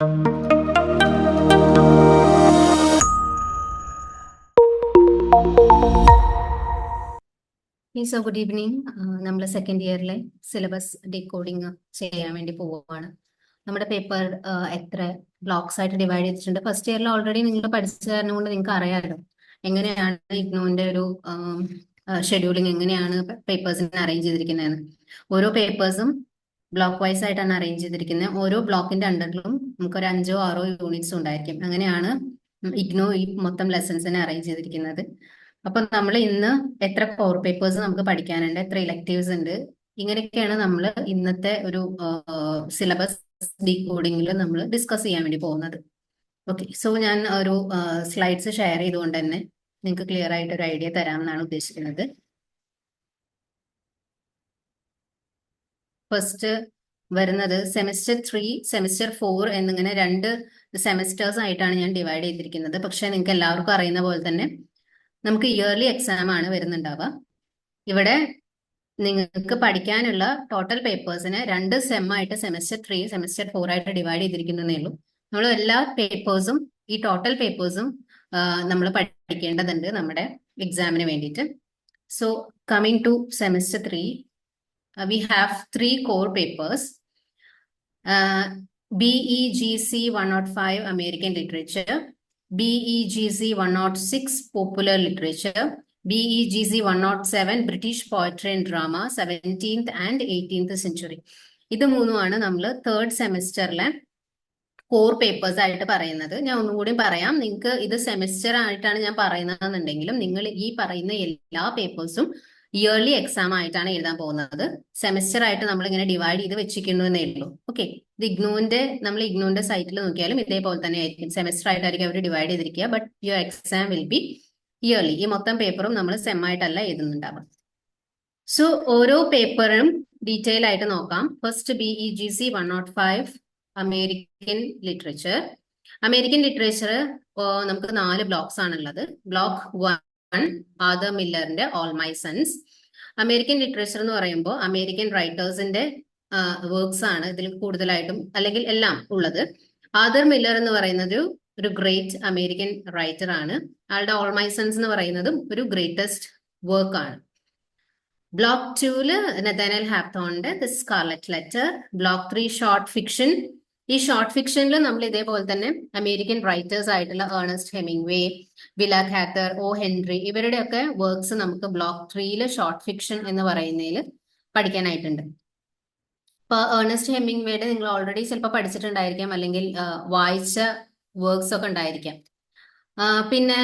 So good evening നമ്മൾ second ഇയറിലെ syllabus decoding ചെയ്യാൻ വേണ്ടി പോവുകയാണ് നമ്മുടെ പേപ്പർ എത്ര ബ്ലോക്സ് ആയിട്ട് ഡിവൈഡ് ചെയ്തിട്ടുണ്ട്. ഫസ്റ്റ് ഇയറിൽ ഓൾറെഡി നിങ്ങൾ പഠിച്ചു കാരണം കൊണ്ട് നിങ്ങൾക്ക് അറിയാമല്ലോ എങ്ങനെയാണ് ഇഗ്നോന്റെ ഒരു ഷെഡ്യൂളിംഗ് എങ്ങനെയാണ് പേപ്പേഴ്സിനെ അറേഞ്ച് ചെയ്തിരിക്കുന്നതെന്ന്. ഓരോ പേപ്പേഴ്സും ബ്ലോക്ക് വൈസ് ആയിട്ടാണ് അറേഞ്ച് ചെയ്തിരിക്കുന്നത്. ഓരോ ബ്ലോക്കിന്റെ അണ്ടറിലും നമുക്ക് ഒരു അഞ്ചോ ആറോ യൂണിറ്റ്സ് ഉണ്ടായിരിക്കും. അങ്ങനെയാണ് ഇഗ്നോ ഈ മൊത്തം ലെസൺസിനെ അറേഞ്ച് ചെയ്തിരിക്കുന്നത്. അപ്പൊ നമ്മൾ ഇന്ന് എത്ര കോർ പേപ്പേഴ്സ് നമുക്ക് പഠിക്കാനുണ്ട് എത്ര ഇലക്ടീവ്സ് ഉണ്ട് ഇങ്ങനെയൊക്കെയാണ് നമ്മൾ ഇന്നത്തെ ഒരു സിലബസ് ഡീകോഡിംഗിൽ നമ്മൾ ഡിസ്കസ് ചെയ്യാൻ വേണ്ടി പോകുന്നത്. ഓക്കെ സോ ഞാൻ ഒരു സ്ലൈഡ്സ് ഷെയർ ചെയ്തുകൊണ്ട് തന്നെ നിങ്ങൾക്ക് ക്ലിയർ ആയിട്ട് ഒരു ഐഡിയ തരാമെന്നാണ് ഉദ്ദേശിക്കുന്നത്. ഫസ്റ്റ് വരുന്നത് സെമിസ്റ്റർ ത്രീ സെമിസ്റ്റർ ഫോർ എന്നിങ്ങനെ രണ്ട് സെമിസ്റ്റേഴ്സ് ആയിട്ടാണ് ഞാൻ ഡിവൈഡ് ചെയ്തിരിക്കുന്നത്. പക്ഷെ നിങ്ങൾക്ക് എല്ലാവർക്കും അറിയുന്ന പോലെ തന്നെ നമുക്ക് ഇയർലി എക്സാം ആണ് വരുന്നുണ്ടാവുക. ഇവിടെ നിങ്ങൾക്ക് പഠിക്കാനുള്ള ടോട്ടൽ പേപ്പേഴ്സിന് രണ്ട് സെം ആയിട്ട് സെമിസ്റ്റർ ത്രീ സെമിസ്റ്റർ ഫോർ ആയിട്ട് ഡിവൈഡ് ചെയ്തിരിക്കുന്നതേ ഉള്ളൂ. നമ്മൾ എല്ലാ പേപ്പേഴ്സും ഈ ടോട്ടൽ പേപ്പേഴ്സും നമ്മൾ പഠിക്കേണ്ടതുണ്ട് നമ്മുടെ എക്സാമിന് വേണ്ടിയിട്ട്. So coming to semester three we have three core papers BEGC 105 American Literature, BEGC 106 Popular Literature, BEGC 107 British Poetry and Drama 17th and 18th century. ഇത് മൂന്നുമാണ് നമ്മൾ തേർഡ് സെമിസ്റ്ററിലെ കോർ പേപ്പേഴ്സ് ആയിട്ട് പറയുന്നത്. ഞാൻ ഒന്നുകൂടി പറയാം. നിങ്ങൾക്ക് ഇത് സെമിസ്റ്റർ ആയിട്ടാണ് ഞാൻ പറയുന്നതെന്നുണ്ടെങ്കിലും നിങ്ങൾ ഈ പറയുന്ന എല്ലാ പേപ്പേഴ്സും ഇയർലി എക്സാം ആയിട്ടാണ് എഴുതാൻ പോകുന്നത്. സെമസ്റ്റർ ആയിട്ട് നമ്മൾ ഇങ്ങനെ ഡിവൈഡ് ചെയ്ത് വെച്ചിരിക്കുന്നു എന്നേ ഉള്ളൂ. ഓക്കെ ഇത് ഇഗ്നോന്റെ നമ്മൾ ഇഗ്നോന്റെ സൈറ്റിൽ നോക്കിയാലും ഇതേപോലെ തന്നെ ആയിരിക്കും. സെമസ്റ്റർ ആയിട്ടായിരിക്കും അവർ ഡിവൈഡ് ചെയ്തിരിക്കുക. But your exam will be early ഈ മൊത്തം പേപ്പറും നമ്മൾ സെം ആയിട്ടല്ല എഴുതുന്നുണ്ടാവുക. സോ ഓരോ പേപ്പറും ഡീറ്റെയിൽ ആയിട്ട് നോക്കാം. First B E G C one nought five American literature American literature നമുക്ക് നാല് ബ്ലോക്സ് ആണുള്ളത്. Block one Arthur മില്ലറിന്റെ all my sons American literature എന്ന് പറയുമ്പോൾ അമേരിക്കൻ റൈറ്റേഴ്സിന്റെ വർക്ക്സ് ആണ് ഇതിൽ കൂടുതലായിട്ടും അല്ലെങ്കിൽ എല്ലാം ഉള്ളത്. ആദർ മില്ലർ എന്ന് പറയുന്നത് ഒരു ഗ്രേറ്റ് അമേരിക്കൻ റൈറ്റർ ആണ്. ആളുടെ ഓൾ മൈ സൺസ് എന്ന് പറയുന്നതും ഒരു ഗ്രേറ്റസ്റ്റ് വർക്ക് ആണ്. ബ്ലോക്ക് ടൂൽ Nathaniel ഹാപ്തോണിന്റെ the scarlet letter block three short fiction ഈ ഷോർട്ട് ഫിക്ഷനിൽ നമ്മൾ ഇതേപോലെ തന്നെ അമേരിക്കൻ റൈറ്റേഴ്സ് ആയിട്ടുള്ള Ernest Hemingway Willa Cather O Henry ഇവരുടെയൊക്കെ വർക്ക്സ് നമുക്ക് ബ്ലോക്ക് ത്രീയിൽ ഷോർട്ട് ഫിക്ഷൻ എന്ന് പറയുന്നതിൽ പഠിക്കാനായിട്ടുണ്ട്. ഇപ്പൊ ഏണസ്റ്റ് ഹെമിംഗ് വേയുടെ നിങ്ങൾ ഓൾറെഡി ചിലപ്പോൾ പഠിച്ചിട്ടുണ്ടായിരിക്കാം അല്ലെങ്കിൽ വായിച്ച വർക്ക്സ് ഒക്കെ ഉണ്ടായിരിക്കാം. പിന്നെ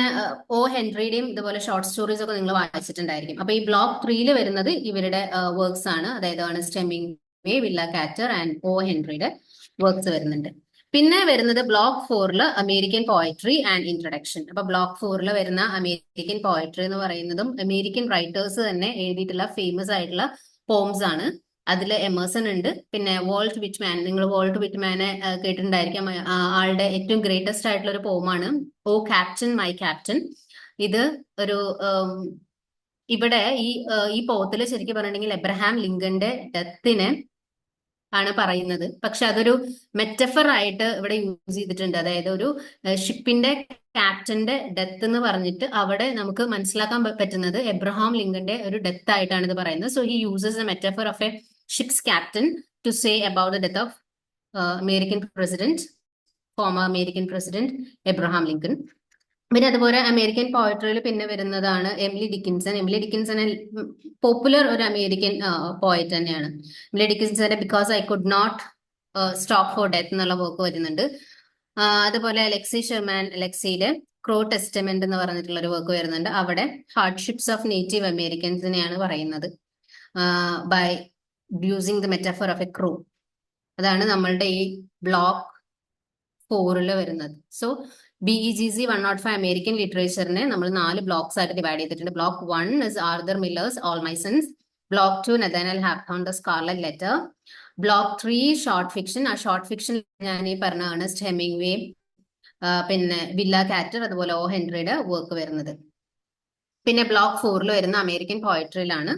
ഒ ഹെൻറിയുടെയും ഇതുപോലെ ഷോർട്ട് സ്റ്റോറീസ് ഒക്കെ നിങ്ങൾ വായിച്ചിട്ടുണ്ടായിരിക്കും. അപ്പൊ ഈ ബ്ലോക്ക് ത്രീയിൽ വരുന്നത് ഇവരുടെ വർക്ക്സ് ആണ്. അതായത് Ernest Hemingway Willa Cather and O ഹെൻറിയുടെ works വരുന്നുണ്ട്. പിന്നെ വരുന്നത് ബ്ലോക്ക് ഫോറിൽ അമേരിക്കൻ പോയട്രി ആൻഡ് ഇൻട്രഡക്ഷൻ അപ്പൊ ബ്ലോക്ക് ഫോറിൽ വരുന്ന അമേരിക്കൻ പോയട്രി എന്ന് പറയുന്നതും അമേരിക്കൻ റൈറ്റേഴ്സ് തന്നെ എഴുതിയിട്ടുള്ള ഫേമസ് ആയിട്ടുള്ള പോംസ് ആണ്. അതിൽ എമേഴ്സൺ ഉണ്ട്. പിന്നെ വോൾട്ട് വിറ്റ്മാൻ നിങ്ങൾ വോൾട്ട് വിറ്റ്മാനെ കേട്ടിട്ടുണ്ടായിരിക്കാം. ആളുടെ ഏറ്റവും ഗ്രേറ്റസ്റ്റ് ആയിട്ടുള്ള ഒരു പോമാണ് ഓ ക്യാപ്റ്റൻ മൈ ക്യാപ്റ്റൻ ഇത് ഒരു ഇവിടെ ഈ ഈ പോത്തിൽ ശരിക്കും പറഞ്ഞിട്ടുണ്ടെങ്കിൽ എബ്രഹാം ലിങ്കന്റെ ഡെത്തിനെ ആണ് പറയുന്നത്. പക്ഷെ അതൊരു മെറ്റഫർ ആയിട്ട് ഇവിടെ യൂസ് ചെയ്തിട്ടുണ്ട്. അതായത് ഒരു ഷിപ്പിന്റെ ക്യാപ്റ്റന്റെ ഡെത്ത് എന്ന് പറഞ്ഞിട്ട് അവിടെ നമുക്ക് മനസ്സിലാക്കാൻ പറ്റുന്നത് എബ്രഹാം ലിങ്കന്റെ ഒരു ഡെത്ത് ആയിട്ടാണ് ഇത് പറയുന്നത്. So he uses a metaphor of a ship's captain to say about the death of American president former American president Abraham Lincoln പിന്നെ അതുപോലെ അമേരിക്കൻ പോയട്രിയിൽ പിന്നെ വരുന്നതാണ് Emily Dickinson. Emily Dickinson popular ഒരു അമേരിക്കൻ പോയറ്റ് തന്നെയാണ്. Emily ഡിക്കിൻസന്റെ because I could not stop for death എന്നുള്ള work വരുന്നുണ്ട്. അതുപോലെ അലക്സി ഷെർമാൻ അലക്സിയുടെ ക്രോ ടെസ്റ്റമെന്റ് എന്ന് പറഞ്ഞിട്ടുള്ള ഒരു വർക്ക് വരുന്നുണ്ട്. അവിടെ ഹാർഡ്ഷിപ്സ് ഓഫ് നേറ്റീവ് അമേരിക്കൻസിനെയാണ് പറയുന്നത്. By using the metaphor of a crew അതാണ് നമ്മളുടെ ഈ ബ്ലോക്ക് ഫോറിൽ വരുന്നത്. So B E G C one nought five American ലിറ്ററേച്ചറിനെ നമ്മൾ നാല് ബ്ലോക്സ് ആയിട്ട് ഡിവൈഡ് ചെയ്തിട്ടുണ്ട്. Block one is Arthur Miller's all my sons block two Nathaniel ഹാപ്തോൺ the scarlet letter block three short fiction ആ ഷോർട്ട് ഫിക്ഷൻ ഞാൻ ഈ പറഞ്ഞ Ernest ഹെമിംഗ് വേ പിന്നെ villa കാറ്റർ അതുപോലെ ഓ ഹെൻറിയുടെ വർക്ക് വരുന്നത്. പിന്നെ ബ്ലോക്ക് ഫോറിൽ വരുന്ന അമേരിക്കൻ പോയട്രിയിലാണ്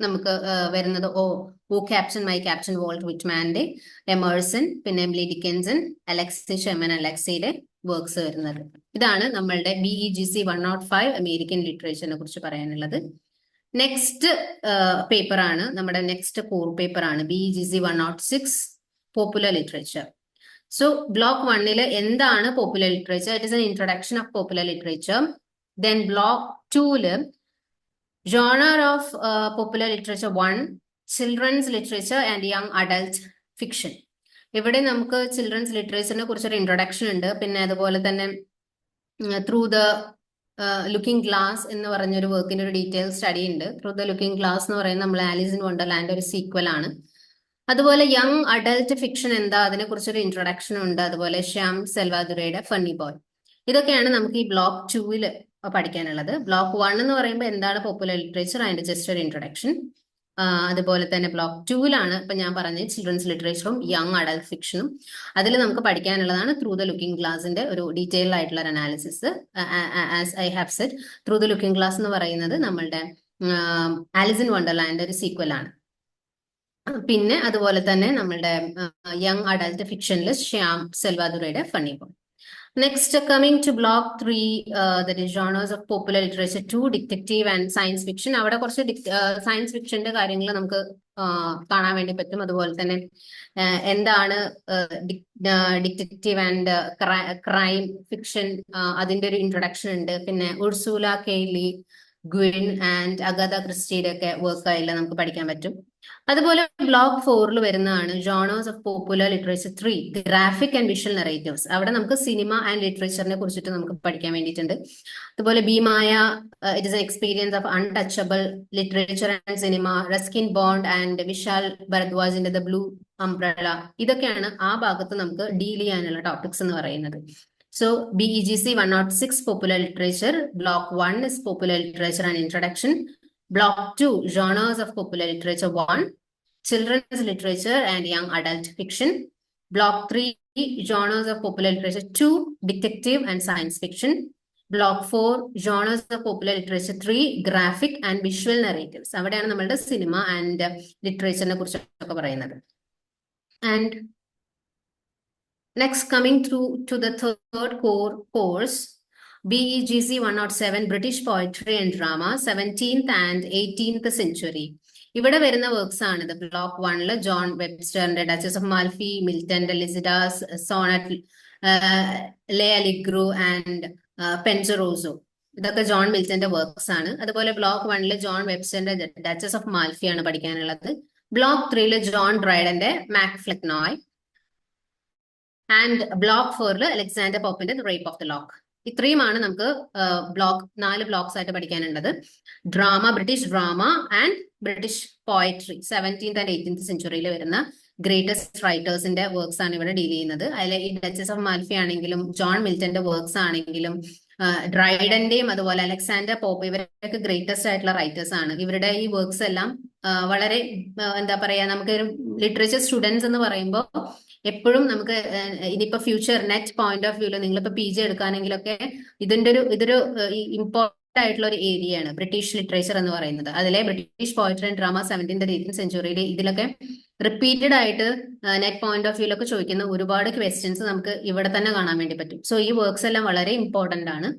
നമുക്ക് വരുന്നത് O who caption my caption Walt വിറ്റ്മാന്റെ Emerson പിന്നെ എംലി ഡിക്കൻസൺ അലക്സി ഷെമൻ അലക്സിയുടെ വർക്ക്സ് വരുന്നത്. ഇതാണ് നമ്മളുടെ B E G C one nought five American ലിറ്ററേച്ചറിനെ കുറിച്ച് പറയാനുള്ളത്. നെക്സ്റ്റ് പേപ്പർ ആണ് നമ്മുടെ നെക്സ്റ്റ് കോർ പേപ്പർ ആണ് B E G C one nought six popular literature so block വണ്ണിൽ എന്താണ് popular literature it is an introduction of popular literature then block tool genre of uh, popular literature one children's literature and young adult fiction. ഇവിടെ നമുക്ക് children's ലിറ്ററേച്ചറിനെ കുറിച്ചൊരു introduction ഉണ്ട്. പിന്നെ അതുപോലെ തന്നെ through the looking glass എന്ന് പറഞ്ഞൊരു വർക്കിന്റെ ഒരു ഡീറ്റെയിൽ സ്റ്റഡി ഉണ്ട്. ത്രൂ ദ ലുക്കിംഗ് ഗ്ലാസ് എന്ന് പറയുന്നത് നമ്മൾ ആലീസ് ഇൻ വണ്ടർലാൻഡ് ഒരു സീക്വൽ ആണ്. അതുപോലെ യങ് അഡൽട്ട് ഫിക്ഷൻ എന്താ? അതിനെ കുറിച്ചൊരു ഇൻട്രൊഡക്ഷൻ ഉണ്ട്. അതുപോലെ ശ്യാം സെൽവാദുരയുടെ ഫണ്ണി ബോയ് ഇതൊക്കെയാണ് നമുക്ക് ഈ ബ്ലോക്ക് ടൂവിൽ പഠിക്കാനുള്ളത്. ബ്ലോക്ക് വൺ എന്ന് പറയുമ്പോൾ എന്താണ് പോപ്പുലർ ലിറ്ററേച്ചർ അതിന്റെ ജസ്റ്റ് ഒരു ഇൻട്രൊഡക്ഷൻ അതുപോലെ തന്നെ ബ്ലോക്ക് ടൂവിലാണ് ഇപ്പൊ ഞാൻ പറഞ്ഞത് ചിൽഡ്രൻസ് ലിറ്ററേച്ചറും യങ് അഡൽട്ട് ഫിക്ഷനും അതിൽ നമുക്ക് പഠിക്കാനുള്ളതാണ് ത്രൂ ദ ലുക്കിംഗ് ഗ്ലാസിന്റെ ഒരു ഡീറ്റെയിൽ ആയിട്ടുള്ള ഒരു analysis as I have set through the looking glass എന്ന് പറയുന്നത് നമ്മളുടെ ആലിസിൻ വണ്ടർലാൻഡ് ഒരു സീക്വൽ ആണ്. പിന്നെ അതുപോലെ തന്നെ നമ്മളുടെ യങ് അഡൽട്ട് ഫിക്ഷനിൽ Shyam സെൽവാദുറയുടെ funny boy next coming to block three that is genres of popular literature two detective and science fiction അവിടെ കുറച്ച് സയൻസ് ഫിക്ഷന്റെ കാര്യങ്ങൾ നമുക്ക് കാണാൻ വേണ്ടി പറ്റും. അതുപോലെ തന്നെ എന്താണ് ഡിറ്റക്റ്റീവ് ആൻഡ് ക്രൈം ഫിക്ഷൻ അതിന്റെ ഒരു ഇൻട്രൊഡക്ഷൻ ഉണ്ട്. പിന്നെ Ursula K Le Guin and Agatha ക്രിസ്റ്റിയുടെ ഒക്കെ വർക്ക് ആയില്ല നമുക്ക് പഠിക്കാൻ പറ്റും. അതുപോലെ ബ്ലോക്ക് ഫോറിൽ വരുന്നതാണ് genres of popular literature three graphic and visual narratives അവിടെ നമുക്ക് സിനിമ ആൻഡ് ലിറ്ററേച്ചറിനെ കുറിച്ചിട്ട് നമുക്ക് പഠിക്കാൻ വേണ്ടിയിട്ടുണ്ട്. അതുപോലെ ഭീമായ it is an experience of untouchable literature and cinema Ruskin Bond and Vishal ഭരദ്വാജിന്റെ the blue umbrella ഇതൊക്കെയാണ് ആ ഭാഗത്ത് നമുക്ക് ഡീൽ ചെയ്യാനുള്ള ടോപ്പിക്സ് എന്ന് പറയുന്നത്. So BEGC 106 പോപ്പുലർ ലിറ്ററേച്ചർ ബ്ലോക്ക് 1 is popular literature and introduction. Block 2 genres of popular literature one children's literature and young adult fiction. Block 3 genres of popular literature two detective and science fiction. Block 4 genres of popular literature three graphic and visual narratives. അവിടെയാണ് നമ്മളുടെ cinema and ലിറ്ററേച്ചറിനെ കുറിച്ചൊക്കെ പറയുന്നത് and Next, coming through to the third core course, BEGC 107 British Poetry and Drama, 17th and 18th century. ഇവിടെ വരുന്ന works ആണ് ഇത് block വണ്ണിൽ ജോൺ വെബ്സ്റ്ററിന്റെ duchess of Malfi മിൽട്ടന്റെ Lycidas sonnet L'Allegro and Penseroso ഇതൊക്കെ ജോൺ മിൽട്ടന്റെ വർക്ക്സ് ആണ്. അതുപോലെ ബ്ലോക്ക് വണ്ണിൽ ജോൺ വെബ്സ്റ്ററിന്റെ ഡച്ചസ് ഓഫ് മാൽഫി ആണ് പഠിക്കാനുള്ളത്. ബ്ലോക്ക് ത്രീയിൽ ജോൺ ഡ്രൈഡന്റെ മാക് ഫ്ലെക്നോയ് ആൻഡ് ബ്ലോക്ക് ഫോറിൽ അലക്സാണ്ടർ പോപ്പിന്റെ റേപ്പ് ഓഫ് ദ ലോക്ക് ഇത്രയുമാണ് നമുക്ക് ബ്ലോക്ക് നാല് ബ്ലോക്സ് ആയിട്ട് പഠിക്കാനുള്ളത്. Drama British drama and British poetry seventeenth and eighteenth സെഞ്ചുറിയിൽ വരുന്ന ഗ്രേറ്റസ്റ്റ് റൈറ്റേഴ്സിന്റെ വർക്ക്സ് ആണ് ഇവിടെ ഡീൽ ചെയ്യുന്നത്. അതിൽ ഈ ഡച്ചസ് ഓഫ് മാൽഫി ആണെങ്കിലും ജോൺ മിൽറ്റന്റെ വർക്ക്സ് ആണെങ്കിലും ഡ്രൈഡന്റെയും അതുപോലെ അലക്സാണ്ടർ പോപ്പ് ഇവരൊക്കെ ഗ്രേറ്റസ്റ്റ് ആയിട്ടുള്ള റൈറ്റേഴ്സ് ആണ്. ഇവരുടെ ഈ വർക്ക്സ് എല്ലാം വളരെ എന്താ പറയാ നമുക്ക് ലിറ്ററേച്ചർ സ്റ്റുഡൻസ് എന്ന് പറയുമ്പോൾ എപ്പോഴും നമുക്ക് ഇനിയിപ്പോ ഫ്യൂച്ചർ നെറ്റ് പോയിന്റ് ഓഫ് വ്യൂൽ നിങ്ങളിപ്പോ പി ജി എടുക്കാനെങ്കിലൊക്കെ ഇതിന്റെ ഒരു ഇതൊരു ഇമ്പോർട്ടന്റ് ആയിട്ടുള്ള ഒരു ഏരിയ ആണ്. ബ്രിട്ടീഷ് ലിറ്ററേച്ചർ എന്ന് പറയുന്നത്. അതിലെ British poetry and drama seventeen eighteen സെഞ്ചുറിയിൽ ഇതിലൊക്കെ റിപ്പീറ്റഡ് ആയിട്ട് നെറ്റ് പോയിന്റ് ഓഫ് വ്യൂലൊക്കെ ചോദിക്കുന്ന ഒരുപാട് ക്വസ്റ്റ്യൻസ് നമുക്ക് ഇവിടെ തന്നെ കാണാൻ വേണ്ടി പറ്റും. സോ ഈ വർക്ക്സ് എല്ലാം വളരെ ഇമ്പോർട്ടന്റ് ആണ്.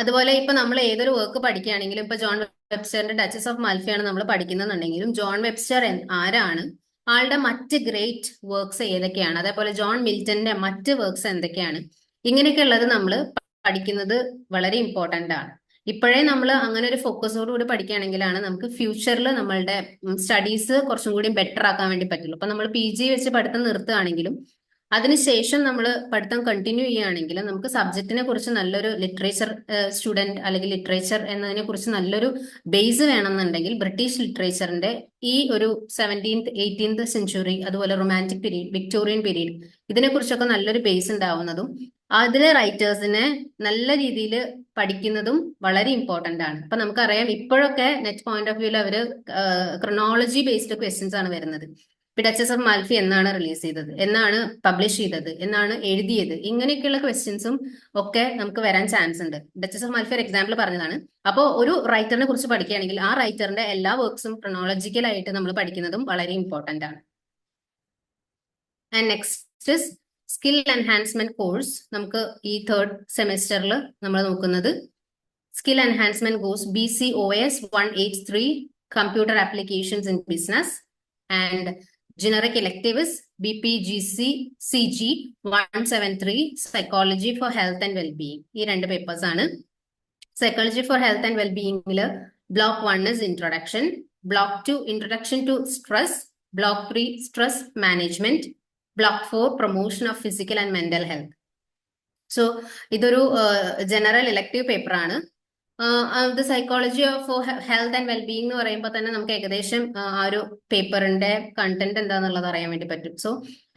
അതുപോലെ ഇപ്പൊ നമ്മൾ ഏതൊരു വർക്ക് പഠിക്കുകയാണെങ്കിലും ഇപ്പൊ ജോൺ വെബ്സ്റ്ററിന്റെ ഡച്ചസ് ഓഫ് മൽഫിയാണ് നമ്മൾ പഠിക്കുന്നുണ്ടെങ്കിലും ജോൺ വെബ്സ്റ്റർ ആരാണ്? ആളുടെ മറ്റ് ഗ്രേറ്റ് വർക്ക്സ് ഏതൊക്കെയാണ്? അതേപോലെ ജോൺ മിൽറ്റന്റെ മറ്റ് വർക്ക്സ് എന്തൊക്കെയാണ്? ഇങ്ങനെയൊക്കെ ഉള്ളത് നമ്മൾ പഠിക്കുന്നത് വളരെ ഇമ്പോർട്ടന്റ് ആണ്. ഇപ്പോഴേ നമ്മൾ അങ്ങനെ ഒരു ഫോക്കസോട് കൂടി പഠിക്കുകയാണെങ്കിലാണ് നമുക്ക് ഫ്യൂച്ചറിൽ നമ്മളുടെ സ്റ്റഡീസ് കുറച്ചും കൂടി ബെറ്റർ ആക്കാൻ വേണ്ടി പറ്റുള്ളൂ. അപ്പൊ നമ്മൾ പി ജി വെച്ച് പഠിത്തം നിർത്തുകയാണെങ്കിലും അതിനുശേഷം നമ്മൾ പഠിത്തം കണ്ടിന്യൂ ചെയ്യുകയാണെങ്കിൽ നമുക്ക് സബ്ജക്റ്റിനെ കുറിച്ച് നല്ലൊരു ലിറ്ററേച്ചർ സ്റ്റുഡന്റ് അല്ലെങ്കിൽ ലിറ്ററേച്ചർ എന്നതിനെ കുറിച്ച് നല്ലൊരു ബേസ് വേണമെന്നുണ്ടെങ്കിൽ ബ്രിട്ടീഷ് ലിറ്ററേച്ചറിന്റെ ഈ ഒരു സെവന്റീൻത് എയ്റ്റീൻത് സെഞ്ചുറി അതുപോലെ റൊമാന്റിക് പീരീഡ് വിക്ടോറിയൻ പീരീഡ് ഇതിനെക്കുറിച്ചൊക്കെ നല്ലൊരു ബേസ് ഉണ്ടാവുന്നതും അതിലെ റൈറ്റേഴ്സിനെ നല്ല രീതിയിൽ പഠിക്കുന്നതും വളരെ ഇമ്പോർട്ടന്റ് ആണ്. അപ്പൊ നമുക്കറിയാം ഇപ്പോഴൊക്കെ നെറ്റ് പോയിന്റ് ഓഫ് വ്യൂവിൽ അവർ ക്രൊണോളജി ബേസ്ഡ് ക്വസ്റ്റ്യൻസ് ആണ് വരുന്നത്. ഡച്ചസ് ഓഫ് മാൽഫി എന്നാണ് റിലീസ് ചെയ്തത് എന്നാണ് പബ്ലിഷ് ചെയ്തത് എന്നാണ് എഴുതിയത്. ഇങ്ങനെയൊക്കെയുള്ള ക്വസ്റ്റ്യൻസും ഒക്കെ നമുക്ക് വരാൻ ചാൻസ് ഉണ്ട്. ഡച്ചസ് ഓഫ് മാൽഫി ഒരു എക്സാമ്പിൾ പറഞ്ഞതാണ്. അപ്പോൾ ഒരു റൈറ്ററിനെ കുറിച്ച് പഠിക്കുകയാണെങ്കിൽ ആ റൈറ്ററിന്റെ എല്ലാ വർക്ക്സും ക്രൊണോളജിക്കൽ ആയിട്ട് നമ്മൾ പഠിക്കുന്നതും വളരെ ഇമ്പോർട്ടന്റ് ആണ്. And next skill enhancement course നമുക്ക് ഈ തേർഡ് സെമിസ്റ്ററിൽ നമ്മൾ നോക്കുന്നത് skill enhancement course B C O S one eight three computer applications in business and generic elective is BPGC CG 173 Psychology for Health and Well-being. ഈ രണ്ട് papers ആണ്. Psychology for health and വെൽബീയിങ്ങിൽ block one is introduction block two introduction to stress block three stress management block four promotion of physical and mental health so ഇതൊരു general elective paper ആണ്. The psychology of health and wellbeing എന്ന് പറയുമ്പോൾ തന്നെ നമുക്ക് ഏകദേശം ആ ഒരു പേപ്പറിന്റെ കണ്ടന്റ് എന്താണെന്നുള്ളത് അറിയാൻ വേണ്ടി പറ്റും. സോ